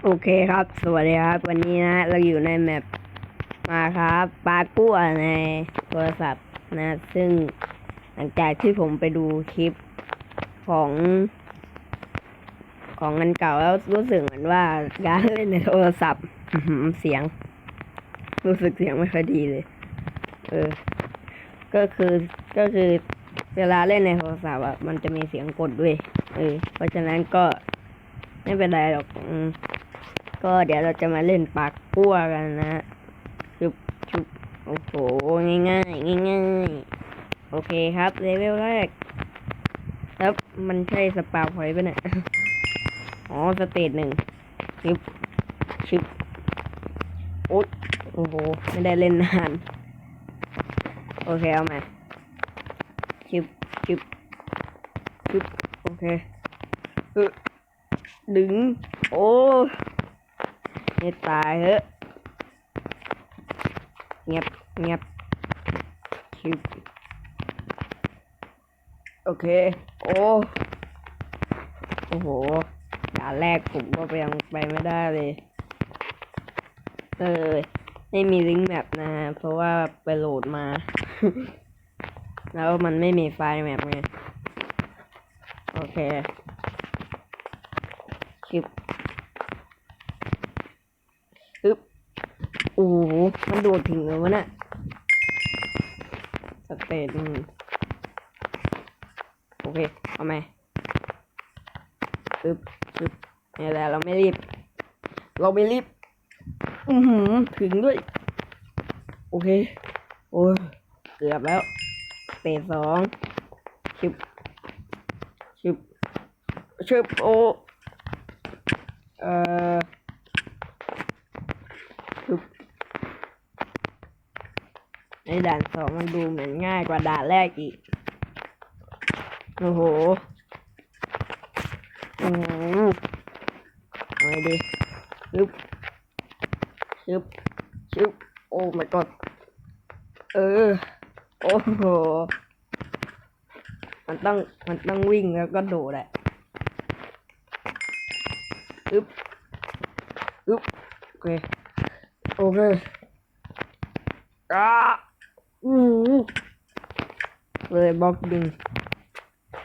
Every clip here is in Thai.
โอเคครับ สวัสดีครับ วันนี้นะ เราอยู่ในแมปมาครับปลากั้วในโทรศัพท์นะ ซึ่งหลังจากที่ผมไปดูคลิปของ ของเงินเก่าแล้วรู้สึกเหมือนว่าการเล่นในโทรศัพท์เสียง รู้สึกเสียงไม่ค่อยดีเลย เออ ก็คือก็คือเวลาเล่นในโทรศัพท์อะมันจะมีเสียงกดด้วย เออ เพราะฉะนั้นก็ไม่เป็นไรหรอกอ ก็เดี๋ยวเราจะมาเล่นปากกั้วกันนะชุบชุบโอ้โหง่ายง่ายง่ายง่ายๆโอเคครับเลเวลแรกแล้วมันใช่สปาวพอยต์ปะเนี่ยอ๋อสเตจหนึ่งชิบชิบโอ๊ยโอ้โหไม่ได้เล่นนาน โอเคเอามาชิบชิบชิบโอเคเออดึง โอ้ ไม่ตายเหอะเงียบเงียบชิบโอเค โอ้ โอ้โหด่านแรกผมก็ไปยังไปไม่ได้เลย เออ ไม่มีลิงก์แมปนะฮะ เพราะว่าไปโหลดมา แล้วมันไม่มีไฟล์แมปไง โอเคลิปอึ๊บ โอ้โหมันโดดถึงเลยวะเนี่ยสเตจอืมโอเค เอาไหมอึ๊บอึ๊บนี่แหละเราไม่รีบ เราไม่รีบ อือหือถึงด้วย โอเค โอ้ยเกือบแล้วสเตจสองชิบชิบชิบโอเอ่อปึ๊บ ในด่านสองมันดูเหมือนง่ายกว่าด่านแรกอีก โอ้โห โอ้โหเอาไงดีชึบชึบชึบโอ้ my god เออ โอ้โห มันต้อง มันต้องวิ่งแล้วก็โดดแหละอึ๊บอึ๊บโอเค โอเคอ่า อู้หูเลยบล็อกดึง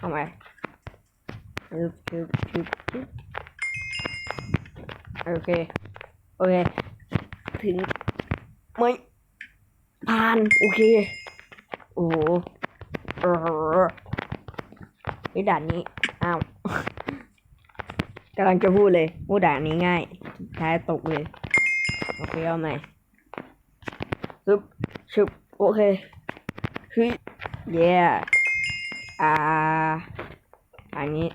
ทำไมอึ๊บอึ๊บอึ๊บอึ๊บโอเค โอเค ถึงไม่ผ่าน โอเค โอ้โหเออไอ้ด่านนี้ อ้าวกำลังจะพูดเลยพูดด่านนี้ง่ายสุดท้ายตกเลย โอเค เอาใหม่ซึบชึบ โอเคเฮ้ยเย่อ่าอันนี้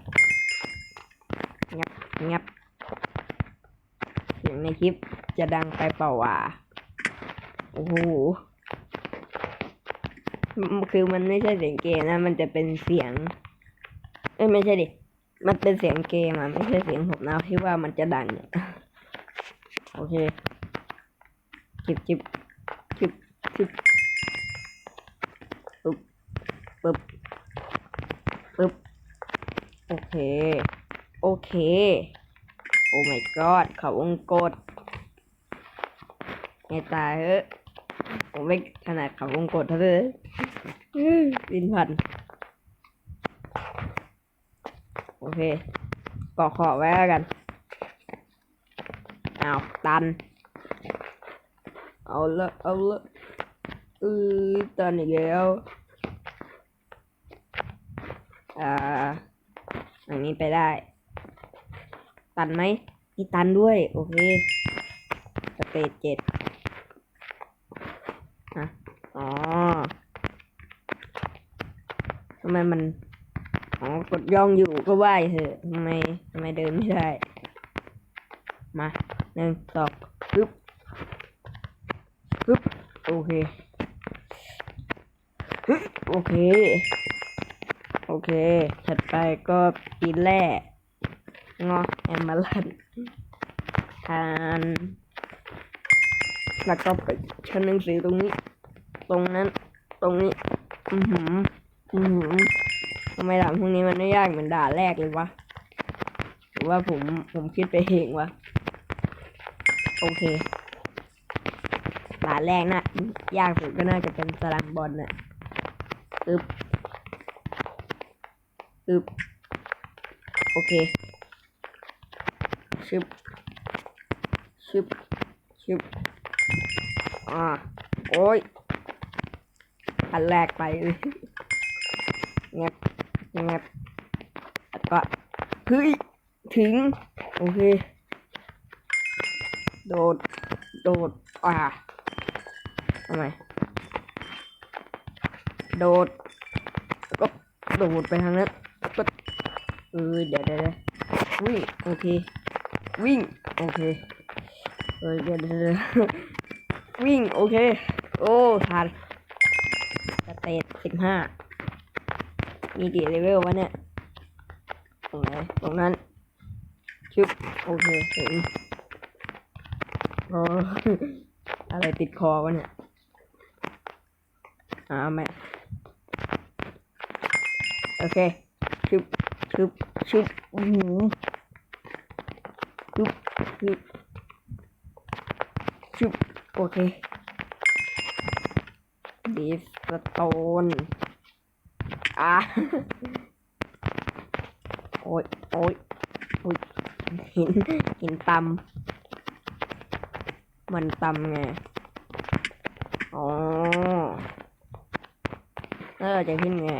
เงียบเงียบเสียงในคลิปจะดังไปเปล่าวะโอ้โหคือมันไม่ใช่เสียงเกมนะ มันจะเป็นเสียง เอ้ยไม่ใช่ดิ มันเป็นเสียงเกมอะ ไม่ใช่เสียงผมนะที่ว่ามันจะดังเนี่ยโอเคจิบจิบจิบจิบปึ๊บ ปึ๊บปึ๊บโอเค โอเค โอ้ my god เขาวงกดไงตายเฮ้ยผมไม่ขนาดเขาวงกดเท่าเลยบินพัน โอเคกอขอไว้แล้วกันอ้าวตัน เอาละเอาละเออตันอีกแล้ว อ่าอันนี้ไปได้ ตันไหมนี่ตันด้วย โอเคสเตจเจ็ดฮะอ๋อทำไมมันอ๋อกดย่องอยู่ก็ไหวเถอะทำไมทำไมเดินไม่ได้ มาหนึ่งสองปึ๊บปึ๊บโอเคโอเค อเค ถัดไปก็ปีนแร่งอแอมมาลันทานแล้วก็ไปชั้นหนังสือตรงนี้ ตรงนั้น ตรงนี้ อือหือ อือหือทำไมด่านพวกนี้มันไม่ยากเหมือนด่านแรกเลยวะหรือว่าผมผมคิดไปเองวะ โอเคด่านแรกนะยากสุดก็น่าจะเป็นสลังบอลน่ะอึบ อึบโอเคชึบชึบชึบอ่าโอ้ยอันแรกไปเลยเงียบเงียบแล้วก็เฮ้ยถึง โอเค โดด โดด อ่าทำไมโดด ก็โดดไปทางนั้น เออเดี๋ยวเดี๋ยวเดะวิ่งโอเค วิ่งโอเคเออเดี๋ยวเดี๋ยวเดะวิ่งโอเค โอ้ทันสเตตสิบห้ามีกี่เลเวลวะเนี่ยตรงไหนตรงนั้นชึบโอเคถึงอ๋ออะไรติดคอวะเนี่ยอ่าแม่โอเคชึบ ชึบชึบอือหือชึบชึบชึบโอเคดีสโตนอะโอ้ยโอ้ยโอ้ยหินหินตำมันตำไงอ๋อแล้วเราจะขึ้นไง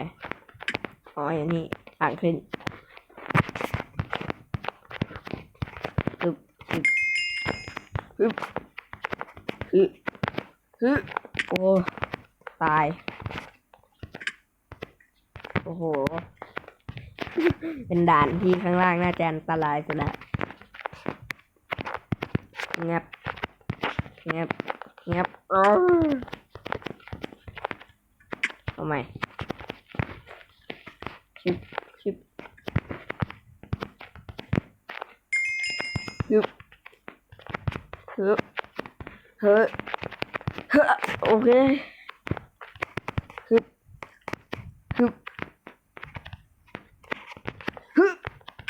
อ๋ออย่างนี้ทางขึ้นฮึบฮึบ ฮึบฮึฮึโอ้ตาย โอ้โห เป็นด่านที่ข้างล่างน่าจะอันตรายสุดละงับงับงับเออเอาใหม่ชิบชิบฮึบ ฮึบเฮ้ยเฮ้โอเคฮึบฮึบฮึบ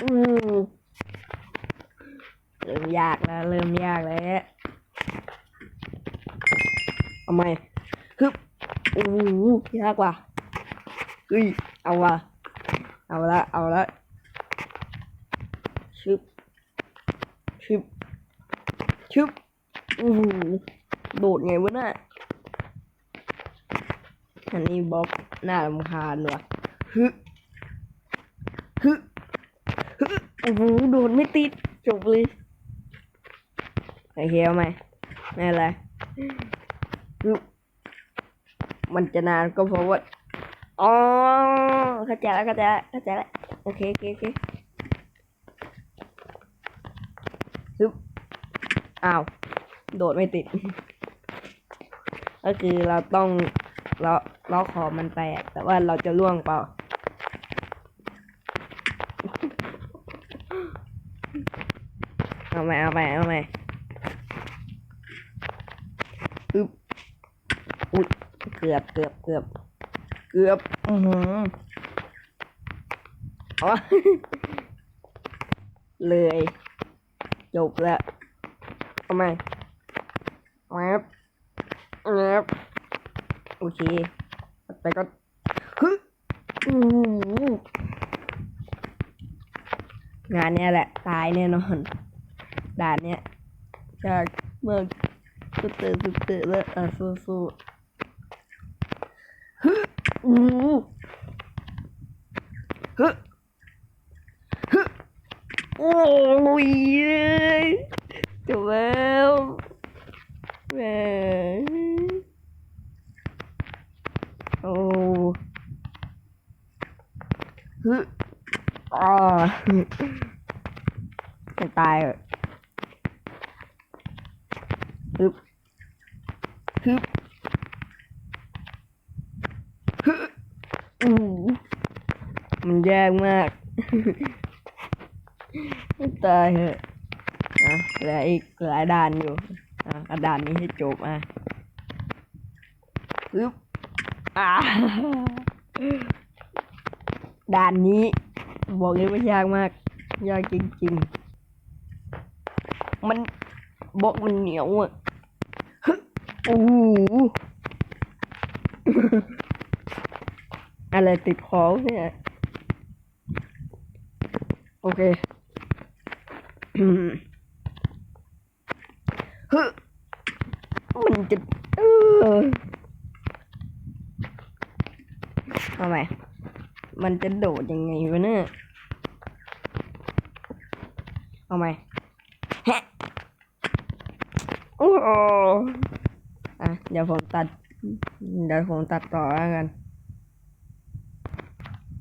อืมเริ่มยากแล้วเริ่มยากแล้วเอาใหมฮึบโอ้โหยากว่ะเฮ้ยเอาว่ะเอาละเอาละชึบชึบ ชึบโอ้โหโดดไงวะน่ะอันนี้บล็อกหน่ารำคาญว่ะฮึฮึฮึโอ้โหโดดไม่ติดจบเลยโอเคเอาไหมไม่เป็นไรฮึมันจะนานก็เพราะว่าอ๋อเข้าใจแล้วเข้าใจแล้วเข้าใจแล้วโอเคโอเคโอเคฮึ อ้าว โดดไม่ติด ก็คือเราต้องเลาะเลาะคอมันไปอะแต่ว่าเราจะล่วงเปล่า เอาใหม่เอาใหม่เอาใหม่อึบอุ๊ยเกือบเกือบเกือบเกือบ อือหืออ๋อเลย จบแล้ว เอาใหม่แอบแอบโอเคแต่ก็ฮึงานเนี้ยแหละตายแน่นอนด่านเนี้ยจากเมื่อสุดเตอสุดเตอแล้วอะสู้สู้ฮึอู้ฮึฮึโอ้ยจบแล้วแหมโอ้ ฮึอ่าจะตายเหรอฮึบฮึบฮึอู้มันยากมากตายเหอะอะเหลืออีกหลายด่านอยู่อะด่านนี้ให้จบอะปึ๊บอ่า ด่านนี้ บอกเลยว่ายากมาก ยากจริงๆ มันบล็อกมันเหนียวอะโอ้โหอะไรติดคอเนี่ย โอเคอืมฮึมันจะเออทำไม มันจะโดดยังไงวะเนี่ยเอาไหมฮะโอ้โหอะเดี๋ยวผมตัด เดี๋ยวผมตัดต่อแล้วกัน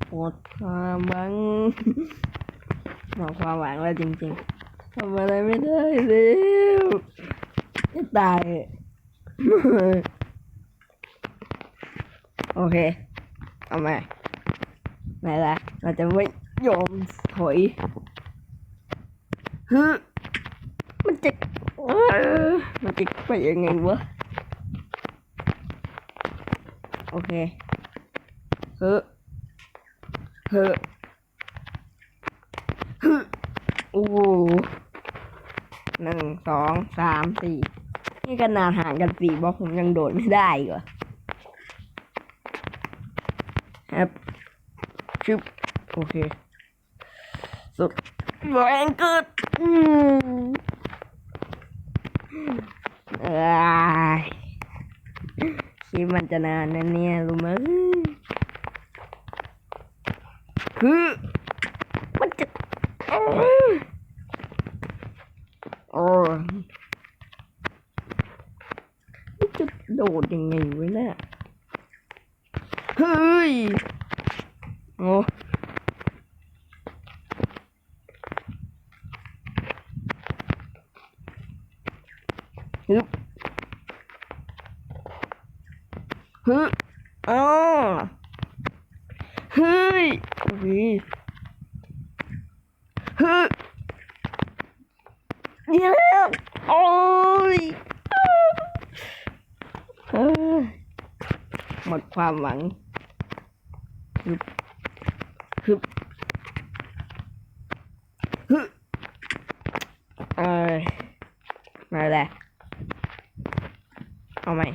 หมดความหวังหมดความหวังแล้วจริงๆทำอะไรไม่ได้แล้วจะตาย โอเค เอาใหม ไม่ละเราจะไม่ยอมถอยฮึมันจะมันจะไปยังไงวะ โอเคเฮ้เฮ้ฮึโอ้โหหนึ่งสองสามสี่นี่ขนาดห่างกันสี่บล็อกผมยังโดดไม่ได้อีกเหรอครับ ชึบโอเคสุดแรงเกิดอืมเอ้ยคิดมันจะนานนะเนี่ยรู้ไหมคือมันจะอ้ยโอ้ยมันจะโดดยังไงวะเนี่ยเฮ้ย โอ้ฮึบฮึอ๋อเฮ้ยอุ้ยฮึบเดี๋ยวโอ้ยเฮ้ยหมดความหวัง ฮึบฮึเอ้ยมาแล้วเอาใหม่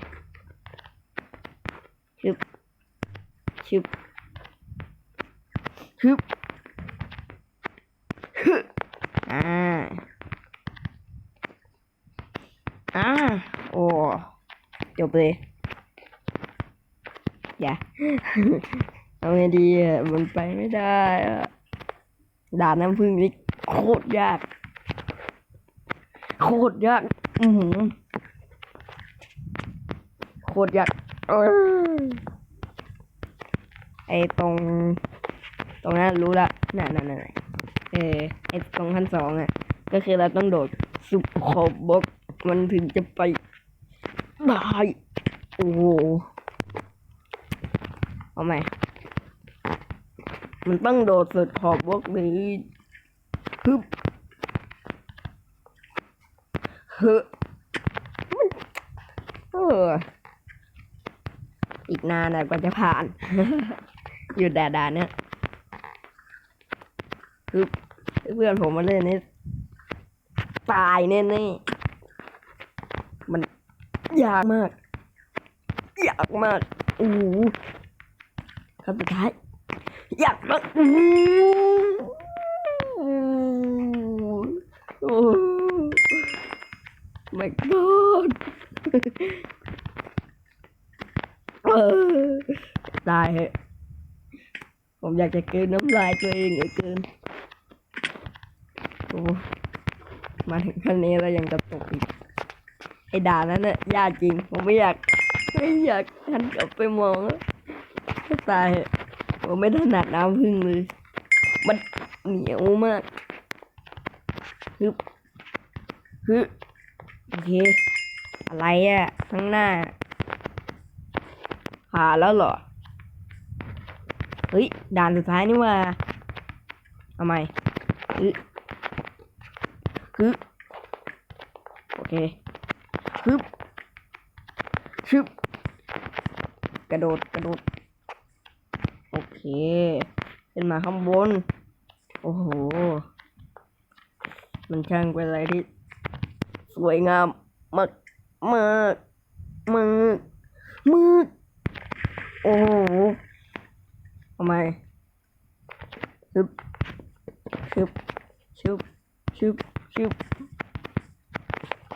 ฮึบชึบฮึบฮึบอ่าอ่าโอ้จบเลยอย่า เอาไงดีอะมันไปไม่ได้อะด่านน้ำพึ่งนี่โคตรยาก โคตรยาก อือหือโคตรยากอไอตรง ตรงนั้นรู้ละน่ะน่ะน่ะน่ะเออไอตรงขั้นสองอะ ก็คือเราต้องโดดสุปขอบบล็อกมันถึงจะไปได้โอ้โหเอาใหม มันต้องโดดสุดขอบบล็อกนี้ฮึบเฮ้อมันเออ อีกนานนะกว่าจะผ่าน อยู่แดดาเนี่ยคือเพื่อนผมมาเล่นนี่ตายแน่ๆมันยากมาก ยากมาก อู้หูคำสุดท้าย อยากมากอู้หู my god เออตายเหอะผมอยากจะเกินน้ำลายตัวเองเหลือเกินโอ้มาถึงขั้นนี้แล้วยังกระตกอีกไอ้ด่านั้นน่ะยากจริง ผมไม่อยาก ไม่อยากหันกลับไปมองตายเหอะ ผมไม่ถนัดน้ำพึ่งเลย มันเหนียวมากฮึบฮึบโอเค อะไรอะข้างหน้าผ่าแล้วเหรอ เฮ้ย ด่านสุดท้ายนี่ว่าเอาใหม่ฮึฮึโอเคฮึบชึบกระโดด กระโดด เคขึ้นมาข้างบน โอ้โห มันช่างเป็นอะไรที่ สวยงามมากมากมากมากโอ้โหทำไมชึบชึบชึบชึบชึบ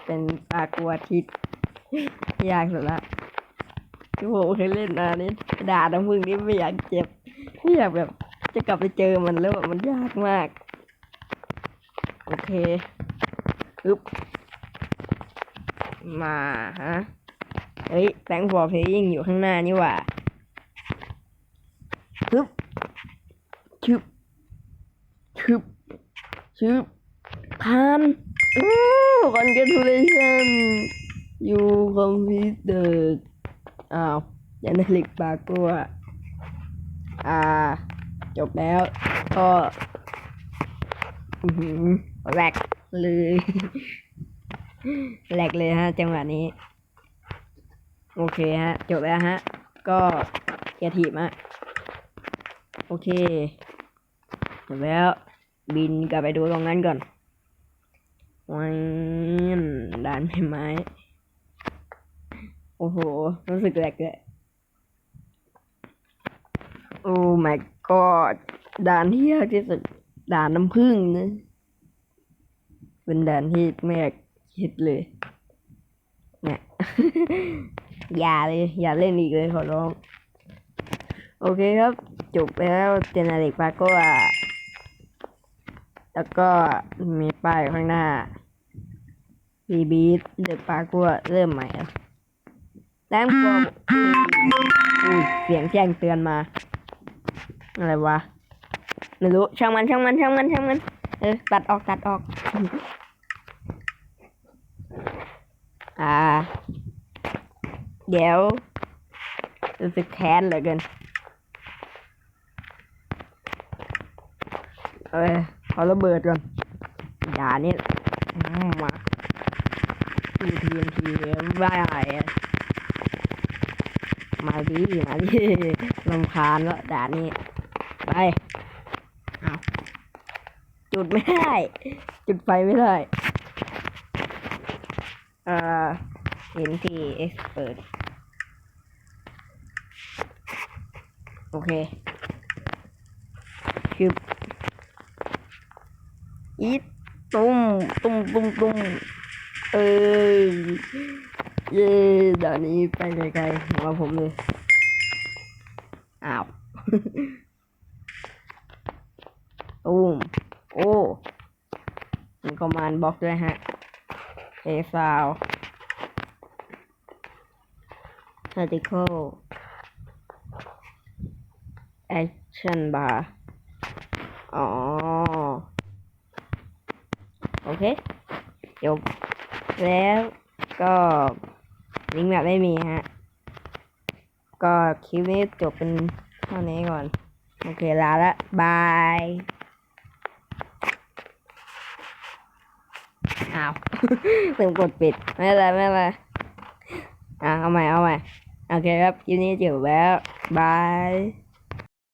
เป็นปลากลัวทิศยากสุดละที่ผมเคยเล่นนะนี่ด่าน้ำมึงนี่ไม่อยากเจ็บ ไม่อยากแบบ จะกลับไปเจอมันแล้วแบบมันยากมาก โอเคอึ๊บมาฮะเฮ้ยแตงฟอร์เพลยิ่งอยู่ข้างหน้านี่หว่าฮึบชึบชึบชึบพันอู้ congratulation you completed อ้าวยันเล็กปากัว อ่า จบแล้ว ก็แหลกเลยแหลกเลยฮะ จังหวะนี้ โอเคฮะ จบแล้วฮะ ก็เกียร์ทีมฮะ โอเค จบแล้ว บินกลับไปดูตรงนั้นก่อนวันด่านไม้ไม้ โอ้โห รู้สึกแหลกเลย โอ้ my god ด่านที่ยากที่สุดด่านน้ำผึ้งนะเป็นด่านที่ไม่อยากคิดเลยเนี่ยอย่าเลย อย่าเล่นอีกเลยขอร้อง โอเคครับ จบไปแล้วเจเนริกปาโก้อแล้วก็มีป้ายข้างหน้าบีบีเดอะปาโก้เริ่มใหม่แล้วแต้มกบอุ้ยเสียงแจ้งเตือนมา อะไรวะไม่รู้ช่างมันช่างมันช่างมันช่างมัน เออตัดออกตัดออก อ่า เดี๋ยวรู้สึกแค้นเหลือเกินเอ้ยขอระเบิดก่อนด่านี่อืมมาทีทีทีบ้าอะไอะมาดิมาดิลำคาญแล้วด่านี่ ไปเอาจุดไม่ได้ จุดไฟไม่ได้ อ่อเห็นที่เอ็กซ์เปิดโอเคคืออีทตุ้มตุ้มตุ้มตุ้มเออเย่เดี๋ยวนี้ไปไกลๆหัวผมเลย อ้าว ตุ้มโอ้มีคอมมานด์บล็อกด้วยฮะเอซาว vertical action bar อ๋อ โอเคจบแล้วก็ลิงก์แบบไม่มีฮะ ก็คลิปนี้จบเป็นเท่านี้ก่อน โอเค ลาละบายอ้าว ลืมกดปิด ไม่เป็นไรไม่เป็นไรอะเอาใหม่เอาใหม่ โอเคครับคลิปนี้จบแล้ว บาย